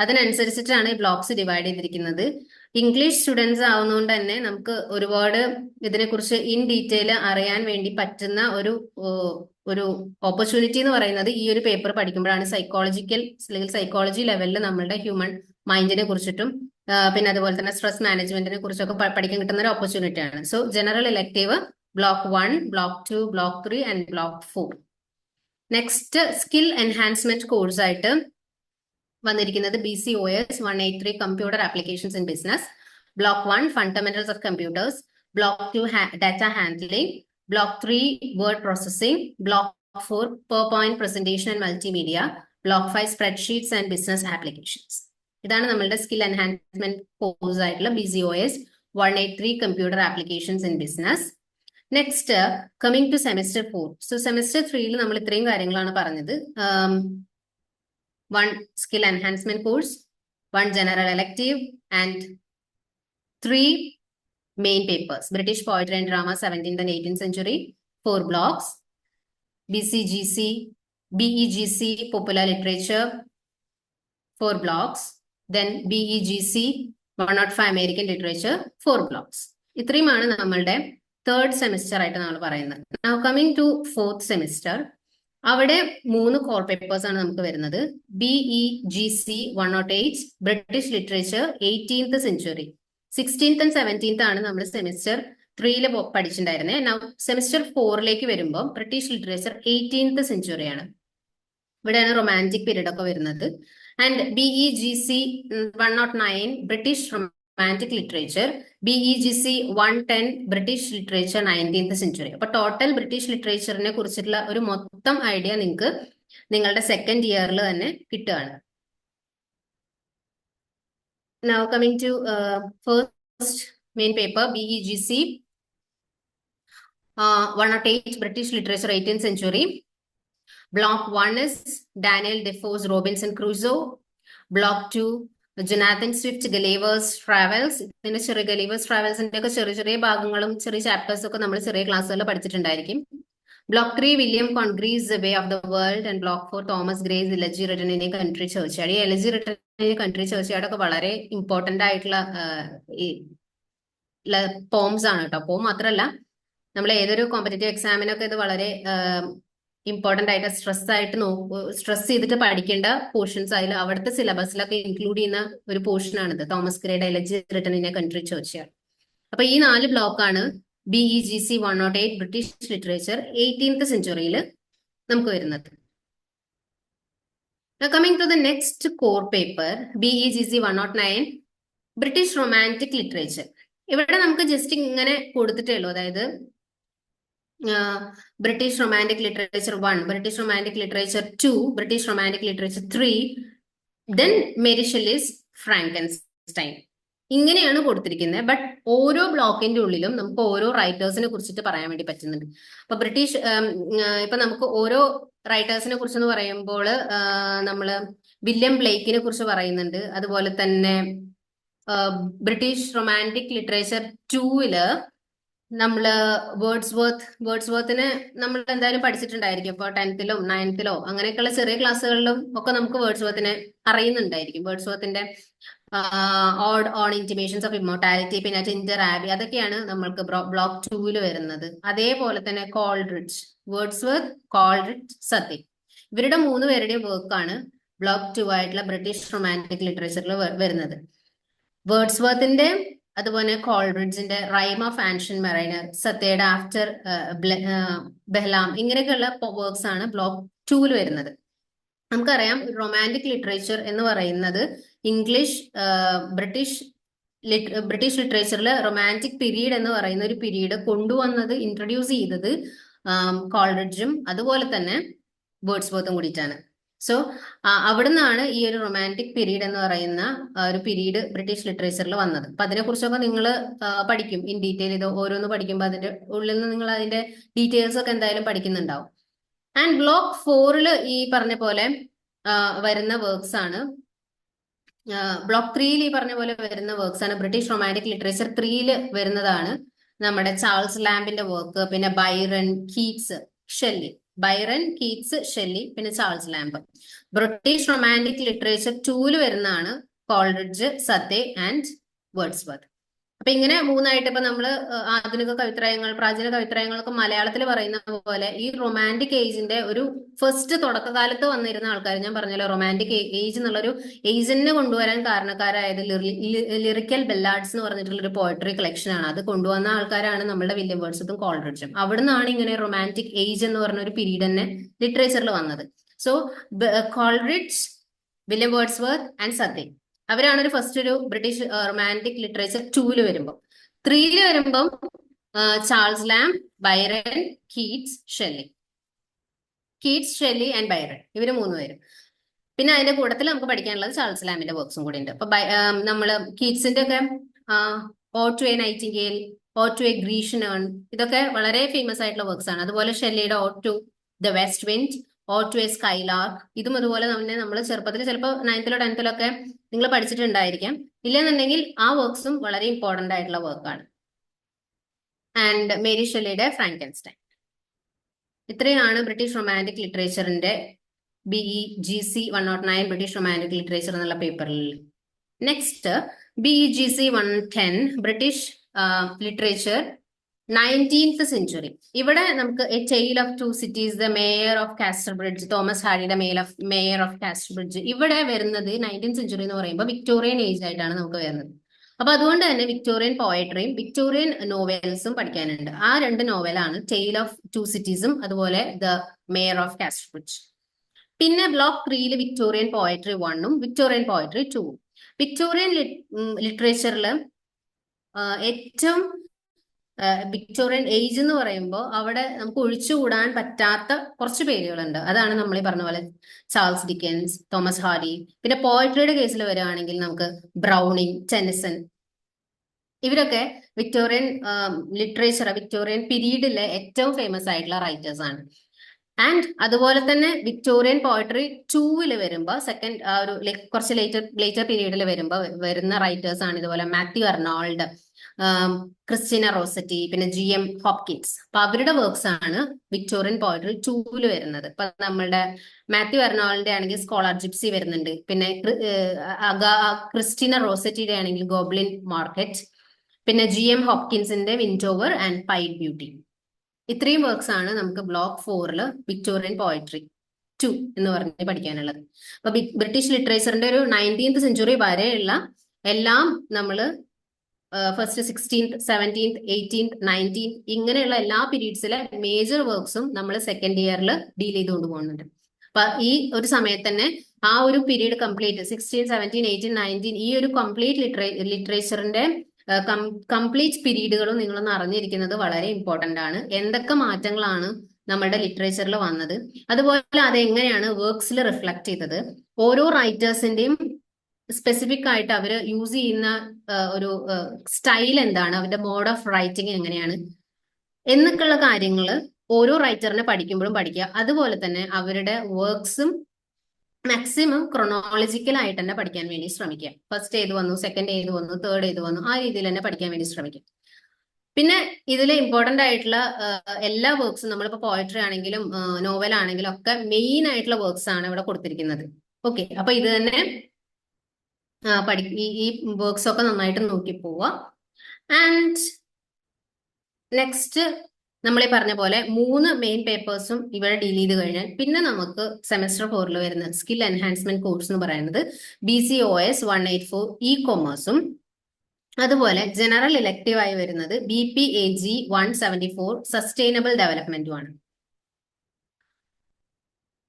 അതിനനുസരിച്ചിട്ടാണ് ഈ ബ്ലോക്സ് ഡിവൈഡ് ചെയ്തിരിക്കുന്നത്. ഇംഗ്ലീഷ് സ്റ്റുഡൻസ് ആവുന്നതുകൊണ്ട് തന്നെ നമുക്ക് ഒരുപാട് ഇതിനെക്കുറിച്ച് ഇൻ ഡീറ്റെയിൽ അറിയാൻ വേണ്ടി പറ്റുന്ന ഒരു ഒരു ഓപ്പർച്യൂണിറ്റി എന്ന് പറയുന്നത് ഈ ഒരു പേപ്പർ പഠിക്കുമ്പോഴാണ്. സൈക്കോളജിക്കൽ അല്ലെങ്കിൽ സൈക്കോളജി ലെവലിൽ നമ്മളുടെ ഹ്യൂമൻ മൈൻഡിനെ കുറിച്ചിട്ടും പിന്നെ അതുപോലെ തന്നെ സ്ട്രെസ് മാനേജ്മെന്റിനെ കുറിച്ചൊക്കെ പഠിക്കാൻ കിട്ടുന്ന ഒരു ഓപ്പർച്യൂണിറ്റി ആണ്. So general elective block one block two block three and block four next skill enhancement course ആയിട്ട് വന്നിരിക്കുന്നത് B C O S one eight three computer applications in business block one fundamentals of computers block two data handling block three word processing block four PowerPoint presentation and multimedia block five spreadsheets and business applications ഇതാണ് നമ്മളുടെ skill enhancement course ആയിട്ടുള്ള B C O S one eight three computer applications in business next coming to semester four so semester ത്രീയിൽ നമ്മൾ ഇത്രയും കാര്യങ്ങളാണ് പറഞ്ഞത്. One skill enhancement course one general elective and three main papers British poetry and drama seventeenth and eighteen century four blocks B C G C B E G C popular literature four blocks then B E G C one nought five American literature four blocks ഇത്രയുമാണ് നമ്മളുടെ third semester ആയിട്ട് നമ്മൾ പറയുന്നത്. Now coming to fourth semester അവിടെ മൂന്ന് core papers ആണ് നമുക്ക് വരുന്നത്. B E G C one nought eight British literature eighteenth century sixteenth and seventeenth ആണ് നമ്മൾ സെമിസ്റ്റർ ത്രീയിൽ പഠിച്ചിട്ടുണ്ടായിരുന്നത് നൗ സെമിസ്റ്റർ ഫോറിലേക്ക് വരുമ്പോൾ ബ്രിട്ടീഷ് ലിറ്ററേച്ചർ എയ്റ്റീൻത്ത് സെഞ്ചുറിയാണ് ഇവിടെയാണ് റൊമാന്റിക് പീരീഡ് ഒക്കെ വരുന്നത്. And B E G C one nought nine British romantic literature B E G C one ten British literature nineteenth century അപ്പൊ total British ലിറ്ററേച്ചറിനെ കുറിച്ചിട്ടുള്ള ഒരു മൊത്തം ഐഡിയ നിങ്ങൾക്ക് നിങ്ങളുടെ സെക്കൻഡ് ഇയറിൽ തന്നെ കിട്ടുകയാണ് Now coming to uh, first main paper, BEGC, uh, 108 British Literature 18th century. Block 1 is Daniel Defoe's Robinson Crusoe. Block 2, Jonathan Swift Gulliver's travels ഇതിന്റെ ചെറിയ ഗലീവേഴ്സ് ട്രാവൽസിന്റെ ഒക്കെ ചെറിയ ചെറിയ ഭാഗങ്ങളും ചെറിയ ചാപ്റ്റേഴ്സ് ഒക്കെ നമ്മൾ ചെറിയ ക്ലാസ്സുകളിൽ പഠിച്ചിട്ടുണ്ടായിരിക്കും. Block three William Congreve's the way of the world and block four Thomas Gray's elegy written in country ചോദിച്ചാട് ഈ elegy written in country churchyard ഒക്കെ വളരെ ഇമ്പോർട്ടന്റ് ആയിട്ടുള്ള പോംസ് ആണ് കേട്ടോ. പോം മാത്രമല്ല നമ്മൾ ഏതൊരു കോമ്പറ്റേറ്റീവ് എക്സാമിനൊക്കെ ഇത് വളരെ ഇമ്പോർട്ടന്റ് ആയിട്ട് സ്ട്രെസ് ആയിട്ട് നോക്കൂ സ്ട്രെസ് ചെയ്തിട്ട് പഠിക്കേണ്ട പോർഷൻസ് ആയാലും അവിടുത്തെ സിലബസിലൊക്കെ ഇൻക്ലൂഡ് ചെയ്യുന്ന ഒരു പോർഷൻ ആണിത്. Thomas Gray's elegy written in a country ചോദിച്ചാൽ അപ്പൊ ഈ നാല് ബ്ലോക്കാണ് B E G C one nought eight British literature eighteenth സെഞ്ചുറിയിൽ നമുക്ക് വരുന്നത്. Coming to the next core paper B E G C one nought nine British romantic literature ഇവിടെ നമുക്ക് just ഇങ്ങനെ കൊടുത്തിട്ടേ ഉള്ളൂ. അതായത് British romantic literature one British romantic literature two British romantic literature three then Mary Shelley's Frankenstein ഇങ്ങനെയാണ് കൊടുത്തിരിക്കുന്നത് but ഓരോ ബ്ലോക്കിന്റെ ഉള്ളിലും നമുക്ക് ഓരോ റൈറ്റേഴ്സിനെ കുറിച്ചിട്ട് പറയാൻ വേണ്ടി പറ്റുന്നുണ്ട്. അപ്പൊ ബ്രിട്ടീഷ് ഇപ്പൊ നമുക്ക് ഓരോ റൈറ്റേഴ്സിനെ കുറിച്ച് എന്ന് പറയുമ്പോൾ നമ്മൾ വില്യം ബ്ലേക്കിനെ കുറിച്ച് പറയുന്നുണ്ട്. അതുപോലെ തന്നെ ബ്രിട്ടീഷ് റൊമാന്റിക് ലിറ്ററേച്ചർ ടൂവിൽ നമ്മൾ വേർഡ്സ് വർത്ത് വേർഡ്സ് വർത്തിന് നമ്മൾ എന്തായാലും പഠിച്ചിട്ടുണ്ടായിരിക്കും ഇപ്പോൾ ടെൻത്തിലോ നയൻത്തിലോ അങ്ങനെയൊക്കെയുള്ള ചെറിയ ക്ലാസ്സുകളിലും ഒക്കെ നമുക്ക് വേർഡ്സ് വർത്തിനെ അറിയുന്നുണ്ടായിരിക്കും. വേർഡ്സ് വർത്തിന്റെ ode on intimations of immortality പിന്നെ ആബി അതൊക്കെയാണ് നമ്മൾക്ക് ബ്ലോക്ക് ടൂവിൽ വരുന്നത്. അതേപോലെ തന്നെ കോൾഡ്രിഡ്ജ് വേർഡ്സ് വർത്ത് കോൾഡ്രിഡ്ജ് സത്യം ഇവരുടെ മൂന്ന് പേരുടെയും വർക്കാണ് ബ്ലോക്ക് ടു ആയിട്ടുള്ള ബ്രിട്ടീഷ് റൊമാന്റിക് ലിറ്ററേച്ചറിൽ വരുന്നത്. വേർഡ്സ് വർത്തിന്റെ അതുപോലെ കോൾറിഡ്ജിന്റെ റൈം ഓഫ് ആൻഷൻ മെറൈനർ സത്യയുടെ ആഫ്റ്റർ ബെഹ്ലാം ഇങ്ങനെയൊക്കെയുള്ള വർക്ക്സ് ആണ് ബ്ലോക്ക് ടൂവിൽ വരുന്നത്. നമുക്കറിയാം റൊമാന്റിക് ലിറ്ററേച്ചർ എന്ന് പറയുന്നത് ഇംഗ്ലീഷ് ബ്രിട്ടീഷ് ബ്രിട്ടീഷ് ലിറ്ററേച്ചറിൽ റൊമാന്റിക് പീരീഡ് എന്ന് പറയുന്ന ഒരു പീരീഡ് കൊണ്ടുവന്നത് ഇൻട്രൊഡ്യൂസ് ചെയ്തത് കോൾറിഡ്ജും അതുപോലെ തന്നെ ബേർഡ്സ് ബോത്തും കൂടിയിട്ടാണ്. സോ അവിടുന്നാണ് ഈ ഒരു റൊമാന്റിക് പീരീഡ് എന്ന് പറയുന്ന ഒരു പീരീഡ് ബ്രിട്ടീഷ് ലിറ്ററേച്ചറിൽ വന്നത്. അപ്പൊ അതിനെ കുറിച്ചൊക്കെ നിങ്ങൾ പഠിക്കും. ഇൻ ഡീറ്റെയിൽ ഇത് ഓരോന്ന് പഠിക്കുമ്പോൾ അതിന്റെ ഉള്ളിൽ നിന്ന് നിങ്ങൾ അതിന്റെ ഡീറ്റെയിൽസ് ഒക്കെ എന്തായാലും പഠിക്കുന്നുണ്ടാവും. ആൻഡ് ബ്ലോക്ക് ഫോറിൽ ഈ പറഞ്ഞ പോലെ വരുന്ന വർക്ക്സ് ആണ്. ബ്ലോക്ക് ത്രീയിൽ ഈ പറഞ്ഞ പോലെ വരുന്ന വർക്ക്സ് ആണ്. ബ്രിട്ടീഷ് റൊമാന്റിക് ലിറ്ററേച്ചർ ത്രീയിൽ വരുന്നതാണ്. നമ്മുടെ ചാൾസ് ലാമ്പിന്റെ വർക്ക് പിന്നെ Byron Keats Shelley Byron Keats Shelley പിന്നെ Charles Lamb British romantic literature tool വരുന്നതാണ് കോൾറിഡ്ജ് സത്തെ ആൻഡ് വേർഡ്സ്വർത്ത് അപ്പൊ ഇങ്ങനെ മൂന്നായിട്ട് ഇപ്പൊ നമ്മൾ ആധുനിക കവിത്രയങ്ങൾ പ്രാചീന കവിത്രയങ്ങളൊക്കെ മലയാളത്തിൽ പറയുന്ന പോലെ ഈ റൊമാന്റിക് ഏജിന്റെ ഒരു ഫസ്റ്റ് തുടക്കകാലത്ത് വന്നിരുന്ന ആൾക്കാർ ഞാൻ പറഞ്ഞല്ലോ റൊമാന്റിക് ഏജ് എന്നുള്ളൊരു ഏജിനെ കൊണ്ടുവരാൻ കാരണക്കാരായത് ലിറിക്കൽ ബെല്ലാഡ്സ് എന്ന് പറഞ്ഞിട്ടുള്ള ഒരു പോയട്രി കളക്ഷൻ ആണ്. അത് കൊണ്ടുവന്ന ആൾക്കാരാണ് നമ്മുടെ വില്യം വേർഡ്സും കോൾറിഡ്ജും. അവിടുന്നാണ് ഇങ്ങനെ റൊമാന്റിക് ഏജ് എന്ന് പറഞ്ഞ ഒരു പീരീഡ് തന്നെ ലിറ്ററേച്ചറിൽ വന്നത്. So Coleridge William Wordsworth and Southey അവരാണ് ഒരു ഫസ്റ്റ് ഒരു ബ്രിട്ടീഷ് റൊമാന്റിക് ലിറ്ററേച്ചർ ടൂൽ വരുമ്പോൾ ത്രീയിൽ വരുമ്പം. Charles Lamb Byron Keats Shelley Keats Shelley and Byron ഇവർ മൂന്ന് പേരും. പിന്നെ അതിന്റെ കൂട്ടത്തിൽ നമുക്ക് പഠിക്കാനുള്ളത് ചാൾസ് ലാമിന്റെ വർക്ക്സും കൂടി ഉണ്ട് അപ്പൊ നമ്മൾ കീറ്റ്സിന്റെ ഒക്കെ ode to a nightingale ode to a Grecian ഇതൊക്കെ വളരെ ഫേമസ് ആയിട്ടുള്ള വർക്ക്സ് ആണ്. അതുപോലെ ഷെല്ലിയുടെ ode to the west wind ode to a skylark ഇതും അതുപോലെ തന്നെ നമ്മൾ ചെറുപ്പത്തിൽ ചിലപ്പോൾ നയൻത്തിലോ ടെൻത്തിലോ ഒക്കെ നിങ്ങൾ പഠിച്ചിട്ടുണ്ടായിരിക്കാം. ഇല്ലെന്നുണ്ടെങ്കിൽ ആ വർക്ക്സും വളരെ ഇമ്പോർട്ടന്റ് ആയിട്ടുള്ള വർക്കാണ് ആൻഡ് മേരി ഷെല്ലിയുടെ ഫ്രാങ്കൻസ്റ്റൈൻ ഇത്രയാണ് British romantic ലിറ്ററേച്ചറിന്റെ B E G C one nought nine British romantic literature എന്നുള്ള പേപ്പറിൽ next B E G C one ten British literature nineteenth century ഇവിടെ നമുക്ക് a tale of two cities the mayor of Casterbridge Thomas ഹാരിയുടെ mayor of mayor of Casterbridge ഇവിടെ വരുന്നത് nineteen century എന്ന് പറയുമ്പോൾ Victorian age ആയിട്ടാണ് നമുക്ക് വരുന്നത്. അപ്പൊ അതുകൊണ്ട് തന്നെ വിക്ടോറിയൻ പോയട്രിയും വിക്ടോറിയൻ നോവൽസും പഠിക്കാനുണ്ട്. ആ രണ്ട് നോവലാണ് ടെയിൽ ഓഫ് ടു സിറ്റീസും അതുപോലെ the mayor of Casterbridge പിന്നെ ബ്ലോക്ക് ത്രീയിൽ വിക്ടോറിയൻ പോയട്രി വണ്ണും വിക്ടോറിയൻ പോയട്രി ടൂവും വിക്ടോറിയൻ ലിറ്ററേച്ചറിൽ ഏറ്റവും വിക്ടോറിയൻ ഏജ് എന്ന് പറയുമ്പോൾ അവിടെ നമുക്ക് ഒഴിച്ചുകൂടാൻ പറ്റാത്ത കുറച്ച് പേരുകളുണ്ട്. അതാണ് നമ്മൾ ഈ പറഞ്ഞ പോലെ ചാൾസ് ഡിക്കൻസ് തോമസ് ഹാരി പിന്നെ പോയട്രിയുടെ കേസിൽ വരികയാണെങ്കിൽ നമുക്ക് ബ്രൗണിങ് ചെനസൺ ഇവരൊക്കെ വിക്ടോറിയൻ ലിറ്ററേച്ചർ വിക്ടോറിയൻ പീരീഡിലെ ഏറ്റവും ഫേമസ് ആയിട്ടുള്ള റൈറ്റേഴ്സ് ആണ്. ആൻഡ് അതുപോലെ തന്നെ വിക്ടോറിയൻ പോയട്രി ടൂവിൽ വരുമ്പോൾ സെക്കൻഡ് ഒരു കുറച്ച് ലേറ്റർ ലേറ്റർ പീരീഡിൽ വരുമ്പോൾ വരുന്ന റൈറ്റേഴ്സ് ആണ് ഇതുപോലെ മാത്യു അർണോൾഡ് ക്രിസ്റ്റീന റോസറ്റി പിന്നെ ജി എം ഹോപ്കിൻസ്. അപ്പൊ അവരുടെ വർക്ക്സ് ആണ് വിക്ടോറിയൻ പോയട്രി ടൂവിൽ വരുന്നത്. ഇപ്പൊ നമ്മളുടെ മാത്യു അർണോളിന്റെ ആണെങ്കിൽ സ്കോളർ ജിപ്സി വരുന്നുണ്ട്. പിന്നെ ക്രി- ക്രിസ്റ്റീന റോസറ്റിയുടെ ആണെങ്കിൽ ഗോബ്ലിൻ മാർക്കറ്റ് പിന്നെ ജി എം ഹോപ്കിൻസിന്റെ വിൻഡോവർ ആൻഡ് പൈഡ് ബ്യൂട്ടി ഇത്രയും വർക്ക്സ് ആണ് നമുക്ക് ബ്ലോക്ക് ഫോറിൽ വിക്ടോറിയൻ പോയട്രി ടു എന്ന് പറഞ്ഞ് പഠിക്കാനുള്ളത്. അപ്പൊ ബ്രിട്ടീഷ് ലിറ്ററേച്ചറിന്റെ ഒരു നയന്റീൻത് സെഞ്ചുറി വരെയുള്ള എല്ലാം നമ്മൾ first sixteenth seventeenth eighteenth nineteenth ഇങ്ങനെയുള്ള എല്ലാ പീരീഡ്സിലെ മേജർ വർക്ക്സും നമ്മൾ സെക്കൻഡ് ഇയറിൽ ഡീൽ ചെയ്തുകൊണ്ട് പോകുന്നുണ്ട്. അപ്പൊ ഈ ഒരു സമയത്ത് തന്നെ ആ ഒരു period complete sixteen seventeen eighteen nineteen ഈ ഒരു കംപ്ലീറ്റ് ലിറ്ററേ ലിറ്ററേച്ചറിന്റെ കംപ്ലീറ്റ് പീരീഡുകളും നിങ്ങളൊന്ന് അറിഞ്ഞിരിക്കുന്നത് വളരെ ഇമ്പോർട്ടന്റ് ആണ്. എന്തൊക്കെ മാറ്റങ്ങളാണ് നമ്മുടെ ലിറ്ററേച്ചറിൽ വന്നത്? അതുപോലെ അതെങ്ങനെയാണ് വർക്ക്സിൽ റിഫ്ലക്ട് ചെയ്തത്? ഓരോ റൈറ്റേഴ്സിന്റെയും സ്പെസിഫിക് ആയിട്ട് അവർ യൂസ് ചെയ്യുന്ന ഒരു സ്റ്റൈൽ എന്താണ്? അവരുടെ മോഡ് ഓഫ് റൈറ്റിംഗ് എങ്ങനെയാണ്? എന്നൊക്കെയുള്ള കാര്യങ്ങൾ ഓരോ റൈറ്ററിനെ പഠിക്കുമ്പോഴും പഠിക്കുക. അതുപോലെ തന്നെ അവരുടെ വർക്ക്സും മാക്സിമം ക്രൊണോളജിക്കൽ ആയിട്ട് തന്നെ പഠിക്കാൻ വേണ്ടി ശ്രമിക്കുക. ഫസ്റ്റ് ഏത് വന്നു സെക്കൻഡ് ഏത് വന്നു തേർഡ് ഏത് വന്നു ആ രീതിയിൽ തന്നെ പഠിക്കാൻ വേണ്ടി ശ്രമിക്കുക. പിന്നെ ഇതിൽ ഇമ്പോർട്ടന്റ് ആയിട്ടുള്ള എല്ലാ വർക്ക്സും നമ്മളിപ്പോൾ പോയട്രി ആണെങ്കിലും നോവൽ ആണെങ്കിലും ഒക്കെ മെയിൻ ആയിട്ടുള്ള വർക്ക്സ് ആണ് ഇവിടെ കൊടുത്തിരിക്കുന്നത്. ഓക്കെ അപ്പൊ ഇത് തന്നെ പഠി ഈ വർക്ക്സ് ഒക്കെ നന്നായിട്ട് നോക്കി പോവുക ആൻഡ് നെക്സ്റ്റ് നമ്മൾ ഈ പറഞ്ഞ പോലെ മൂന്ന് മെയിൻ പേപ്പേഴ്സും ഇവിടെ ഡീൽ ചെയ്ത് കഴിഞ്ഞാൽ പിന്നെ നമുക്ക് സെമസ്റ്റർ ഫോറിൽ വരുന്ന സ്കിൽ എൻഹാൻസ്മെന്റ് കോഴ്സ് എന്ന് പറയുന്നത് B C O S one eight four E കൊമേഴ്സും അതുപോലെ ജനറൽ ഇലക്റ്റീവ് ആയി വരുന്നത് B P A G one seventy four sustainable ഡെവലപ്മെന്റും ആണ്.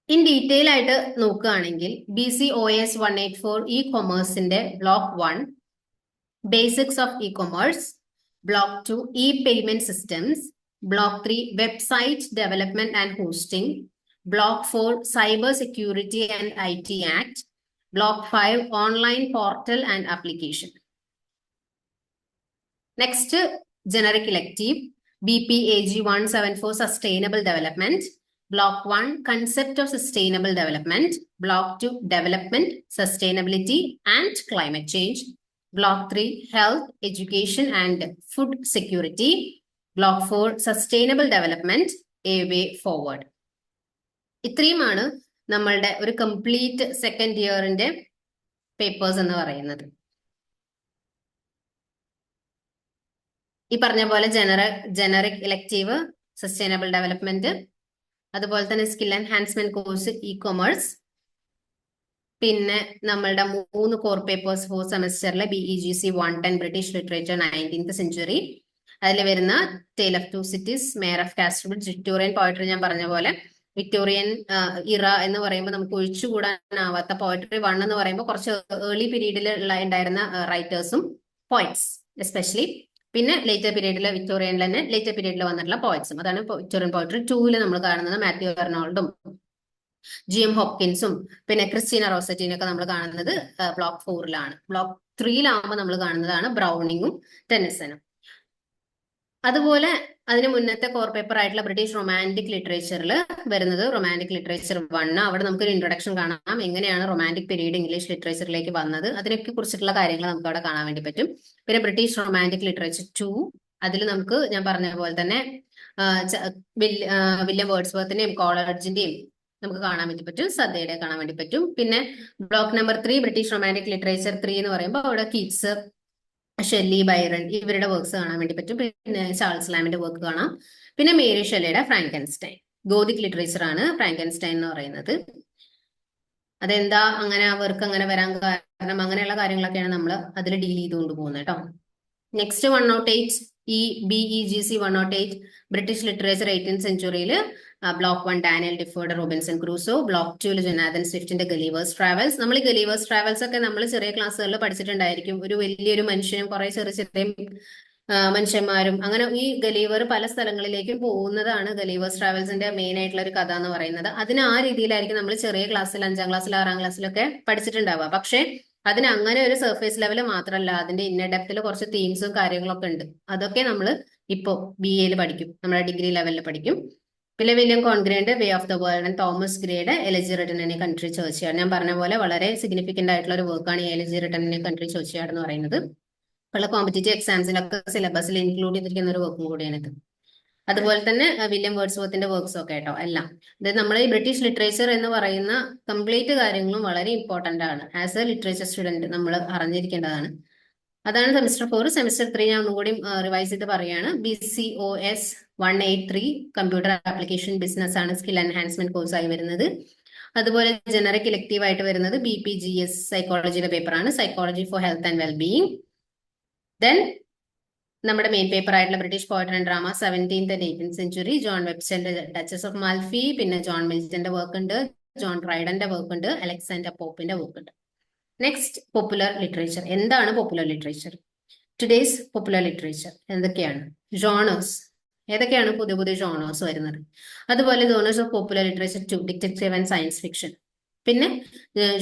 ഇൻ ഡീറ്റെയിൽ ആയിട്ട് നോക്കുകയാണെങ്കിൽ B C O S one eight four E കൊമേഴ്സിന്റെ block one basics of E commerce block two E payment systems block three website development and hosting block four cyber security and I T act block five online portal and application next generic elective B P A G one seven four sustainable development block one concept of sustainable development block two development sustainability and climate change block three health education and food security block four sustainable development a way forward ഇത്രയുമാണ് നമ്മളുടെ ഒരു complete second ഇയറിന്റെ papers എന്ന് പറയുന്നത്. ഈ പറഞ്ഞ പോലെ ജനറ ജനറിക് ഇലക്റ്റീവ് സസ്റ്റൈനബിൾ ഡെവലപ്മെന്റ് അതുപോലെ തന്നെ skill enhancement course E commerce പിന്നെ നമ്മളുടെ മൂന്ന് core papers four സെമസ്റ്ററിലെ B E G C one ten British literature nineteenth century അതിൽ വരുന്ന tale of two cities mayor of Casterbridge Victorian poetry ഞാൻ പറഞ്ഞ പോലെ. വിക്ടോറിയൻ ഇറ എന്ന് പറയുമ്പോൾ നമുക്ക് ഒഴിച്ചുകൂടാനാവാത്ത പോയട്രി വൺ എന്ന് പറയുമ്പോൾ കുറച്ച് ഏർലി പീരീഡിൽ ഉണ്ടായിരുന്ന റൈറ്റേഴ്സും പോയിറ്റ്സ് എസ്പെഷ്യലി പിന്നെ ലേറ്റർ പീരീഡിൽ വിക്ടോറിയനിൽ തന്നെ ലേറ്റർ പീരീഡിൽ വന്നിട്ടുള്ള പോയിറ്റ്സും അതാണ് വിക്ടോറിയൻ പോയട്രി ടൂവിൽ നമ്മൾ കാണുന്നത് മാത്യു എർണോൾഡും ജി എം ഹോപ്കിൻസും പിന്നെ ക്രിസ്റ്റീന റോസറ്റിനൊക്കെ നമ്മൾ കാണുന്നത് ബ്ലോക്ക് ഫോറിലാണ് ബ്ലോക്ക് ത്രീയിലാകുമ്പോൾ നമ്മൾ കാണുന്നതാണ് ബ്രൗണിങ്ങും ടെന്നിസനും അതുപോലെ അതിന് മുന്നത്തെ കോർ പേപ്പർ ആയിട്ടുള്ള ബ്രിട്ടീഷ് റൊമാന്റിക് ലിറ്ററേച്ചറിൽ വരുന്നത് റൊമാന്റിക് ലിറ്ററേച്ചർ വൺ അവിടെ നമുക്കൊരു ഇൻട്രൊഡക്ഷൻ കാണാം. എങ്ങനെയാണ് റൊമാന്റിക് പീരീഡ് ഇംഗ്ലീഷ് ലിറ്ററേച്ചറിലേക്ക് വന്നത്? അതിനൊക്കെ കുറിച്ചിട്ടുള്ള കാര്യങ്ങൾ നമുക്ക് അവിടെ കാണാൻ വേണ്ടി പറ്റും. പിന്നെ ബ്രിട്ടീഷ് റൊമാന്റിക് ലിറ്ററേച്ചർ ടു അതിൽ നമുക്ക് ഞാൻ പറഞ്ഞ പോലെ തന്നെ വില്യം വേർഡ്സ്വർത്തിന്റെയും കോളേജിന്റെയും നമുക്ക് കാണാൻ വേണ്ടി പറ്റും. സദ്യയുടെ കാണാൻ വേണ്ടി പറ്റും. പിന്നെ block number three British romantic literature three എന്ന് പറയുമ്പോൾ അവിടെ കീറ്റ്സ് ഷെല്ലി ബൈറൺ ഇവരുടെ വർക്ക്സ് കാണാൻ വേണ്ടി പറ്റും. പിന്നെ ചാൾസ് ലാമിന്റെ വർക്ക് കാണാം. പിന്നെ മേരി ഷെല്ലിയുടെ ഫ്രാങ്കൻസ്റ്റൈൻ ഗോതിക് ലിറ്ററേച്ചർ ആണ് ഫ്രാങ്കൻസ്റ്റൈൻ എന്ന് പറയുന്നത്. അതെന്താ? അങ്ങനെ ആ വർക്ക് അങ്ങനെ വരാൻ കാരണം അങ്ങനെയുള്ള കാര്യങ്ങളൊക്കെയാണ് നമ്മൾ അതിൽ ഡീൽ ചെയ്തുകൊണ്ട് പോകുന്നത് കേട്ടോ. നെക്സ്റ്റ് വൺ നോട്ട് എയ്റ്റ് ഈ B E G C one note eight British literature eighteen സെഞ്ചുറിയിൽ block one Daniel Defoe Robinson Crusoe block two Jonathan സ്വിഫ്റ്റിന്റെ Gulliver's travels. നമ്മൾ ഗലീവേഴ്സ് ട്രാവൽസ് ഒക്കെ നമ്മൾ ചെറിയ ക്ലാസ്സുകളിൽ പഠിച്ചിട്ടുണ്ടായിരിക്കും. ഒരു വലിയൊരു മനുഷ്യനും കുറെ ചെറിയ ചെറിയ മനുഷ്യന്മാരും അങ്ങനെ ഈ ഗലീവർ പല സ്ഥലങ്ങളിലേക്കും പോകുന്നതാണ് ഗലീവേഴ്സ് ട്രാവൽസിന്റെ മെയിൻ ആയിട്ടുള്ള ഒരു കഥ എന്ന് പറയുന്നത്. അതിന് ആ രീതിയിലായിരിക്കും നമ്മൾ ചെറിയ ക്ലാസ്സിൽ അഞ്ചാം ക്ലാസ്സിൽ ആറാം ക്ലാസ്സിലൊക്കെ പഠിച്ചിട്ടുണ്ടാവുക. പക്ഷേ അതിന് അങ്ങനെ ഒരു സർഫേസ് ലെവൽ മാത്രമല്ല അതിന്റെ ഇന്ന ഡെപ്തിൽ കുറച്ച് തീംസും കാര്യങ്ങളൊക്കെ ഉണ്ട്. അതൊക്കെ നമ്മൾ ഇപ്പോൾ ബി എയിൽ പഠിക്കും. നമ്മുടെ ഡിഗ്രി ലെവലിൽ പഠിക്കും. പിന്നെ William കോൺഗ്രേന്റെ way of the world and Thomas ഗ്രേയുടെ elegy written country ചോദിച്ചാണ് ഞാൻ പറഞ്ഞ പോലെ വളരെ സിഗ്നിഫിക്കന്റ് ആയിട്ടുള്ള ഒരു വർക്കാണ് ഈ എലജി റിട്ടൺ കൺട്രി ചോദിച്ചാണ് എന്ന് പറയുന്നത്. ഉള്ള കോമ്പറ്റേറ്റീവ് എക്സാംസിലൊക്കെ സിലബസിൽ ഇൻക്ലൂഡ് ചെയ്തിരിക്കുന്ന ഒരു വർക്കും കൂടിയാണ് ഇത്. അതുപോലെ തന്നെ വില്യം വേർഡ്സ് വർത്തിന്റെ വർക്ക്സ് ഒക്കെ കേട്ടോ എല്ലാം. അതായത് നമ്മൾ ഈ ബ്രിട്ടീഷ് ലിറ്ററേച്ചർ എന്ന് പറയുന്ന കംപ്ലീറ്റ് കാര്യങ്ങളും വളരെ ഇമ്പോർട്ടന്റ് ആണ്. ആസ് എ ലിറ്ററേച്ചർ സ്റ്റുഡന്റ് നമ്മൾ അറിഞ്ഞിരിക്കേണ്ടതാണ്. അതാണ് സെമിസ്റ്റർ ഫോർ സെമിസ്റ്റർ ത്രീ ഞാൻ ഒന്നുകൂടി റിവൈസ് ചെയ്ത് പറയാണ്. B C O S one eight three computer application business ആണ് സ്കിൽ എൻഹാൻസ്മെന്റ് കോഴ്സ് ആയി വരുന്നത്. അതുപോലെ ജനറിക് ഇലക്റ്റീവ് ആയിട്ട് വരുന്നത് ബി പി ജി എസ് സൈക്കോളജിയുടെ പേപ്പറാണ് psychology for health and wellbeing then നമ്മുടെ മെയിൻ പേപ്പർ ആയിട്ടുള്ള British poetry and drama seventeenth and eighteen century John വെബ്സ്റ്റന്റെ duchess of Malfi പിന്നെ ജോൺ മിൽറ്റന്റെ വർക്ക് ഉണ്ട്. ജോൺ റൈഡന്റെ വർക്ക് ഉണ്ട്. അലക്സാൻഡർ പോപ്പിന്റെ വർക്ക് ഉണ്ട്. നെക്സ്റ്റ് പോപ്പുലർ ലിറ്ററേച്ചർ എന്താണ് popular literature today's popular literature എന്തൊക്കെയാണ്? ജോണേഴ്സ് ഏതൊക്കെയാണ് പുതിയ പുതിയ ജോണേഴ്സ് വരുന്നത്? അതുപോലെ genres of popular literature two detective and science fiction പിന്നെ